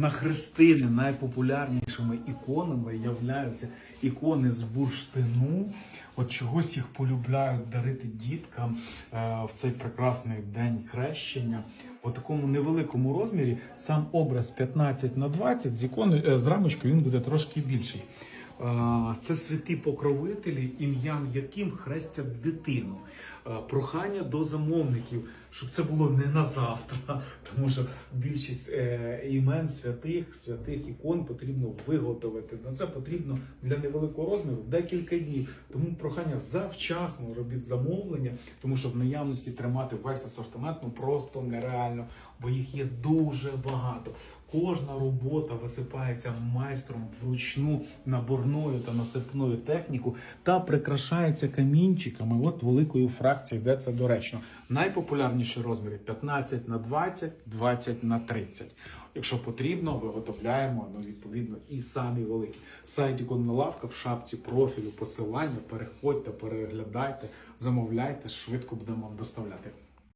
На хрестини найпопулярнішими іконами являються ікони з бурштину. От чогось їх полюбляють дарити діткам е, в цей прекрасний день хрещення. У такому невеликому розмірі сам образ 15 на 20 з ікони е, з рамочкою він буде трошки більший. Е, Це святі покровителі, ім'ям яким хрестять дитину. Е, Прохання до замовників, щоб це було не на завтра, тому що більшість е, імен святих, святих ікон потрібно виготовити. На це потрібно для невеликого розміру декілька днів. Тому прохання завчасно робіть замовлення, тому що в наявності тримати весь асортимент ну просто нереально, бо їх є дуже багато. Кожна робота висипається майстром вручну наборною та насипною техніку та прикрашається камінчиками. От великою фракцією, де це доречно. Найпопулярніші розміри 15 на 20, 20 на 30. Якщо потрібно, виготовляємо ну, відповідно і самі великі. Сайт іконна лавка в шапці профілю, посилання. Переходьте, переглядайте, замовляйте, швидко будемо вам доставляти.